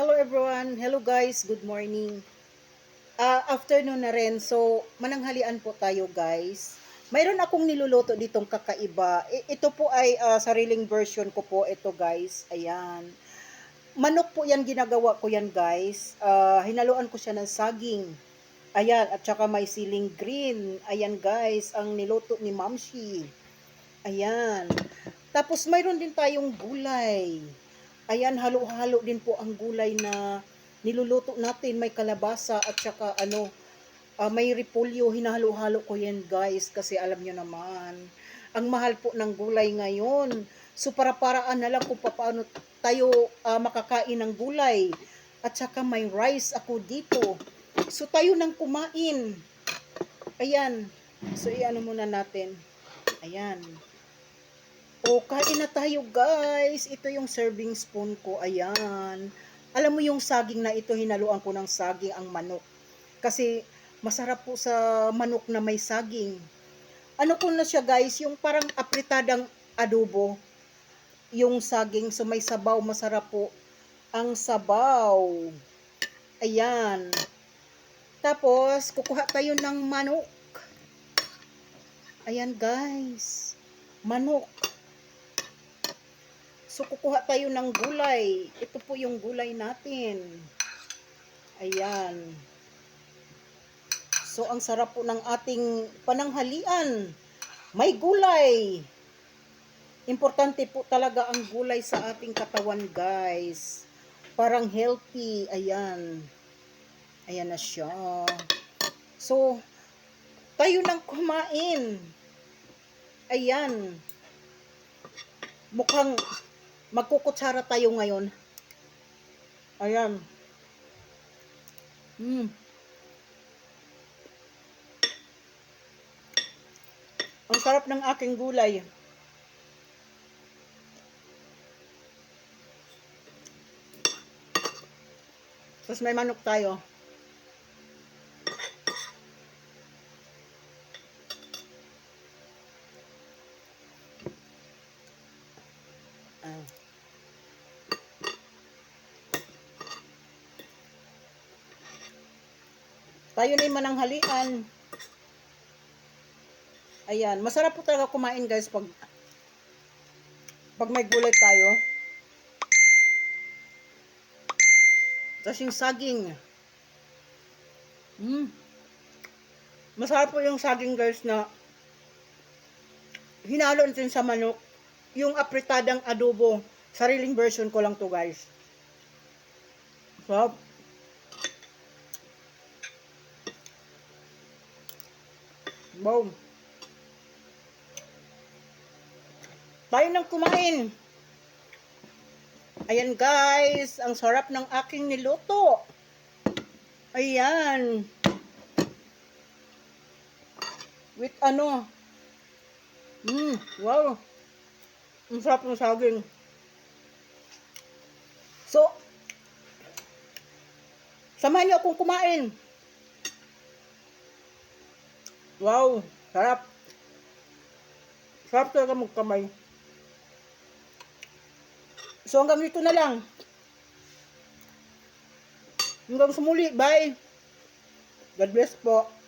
Hello everyone. Hello guys. Good morning. Ah, afternoon na rin. So, mananghalian po tayo guys. Mayroon akong niluluto ditong kakaiba. I- ito po ay ah, sariling version ko po ito guys. Ayan. Manok po yan ginagawa ko yan guys. Ah, hinaluan ko siya ng saging. Ayan, at saka may siling green. Ayan guys, ang niluto ni Mamshi. Ayan. Tapos mayroon din tayong gulay. Ayan, halo-halo din po ang gulay na niluluto natin. May kalabasa at saka ano, ah, may repolyo. Hinahalo-halo ko yan guys kasi alam nyo naman, ang mahal po ng gulay ngayon. So para-paraan na lang kung paano tayo ah, makakain ng gulay. At saka may rice ako dito. So tayo nang kumain. Ayan. So iano muna natin. Ayan. O, kain na tayo guys. Ito yung serving spoon ko. Ayan. Alam mo yung saging na ito, hinaluan ko ng saging ang manok. Kasi masarap po sa manok na may saging. Ano ko na siya guys, yung parang apritadang adobo. Yung saging, so may sabaw, masarap po. Ang sabaw. Ayan. Tapos, kukuha tayo ng manok. Ayan guys. Manok. So, kukuha tayo ng gulay. Ito po yung gulay natin. Ayan. So, ang sarap po ng ating pananghalian. May gulay. Importante po talaga ang gulay sa ating katawan, guys. Parang healthy. Ayan. Ayan na siya. So, tayo nang kumain. Ayan. Mukhang magkukutsara tayo ngayon. Ayan. Mm. Ang sarap ng aking gulay. Tapos may manok tayo. Tayo na yung mananghalian. Ayan. Masarap po talaga kumain guys pag pag may gulay tayo. Tapos yung saging. Mm. Masarap po yung saging guys na hinalo natin sa manok. Yung apritadang adobo. Sariling version ko lang to guys. Sarap. Boom. Tayo nang kumain. Ayan guys, ang sarap ng aking niluto. Ayan. With ano? Mm, wow. Ang sarap ng saging. So, samahan niyo akong kumain. Wow, sarap. Sarap talaga magkamay. So hanggang dito na lang. Hanggang sumuli. Bye. God bless po.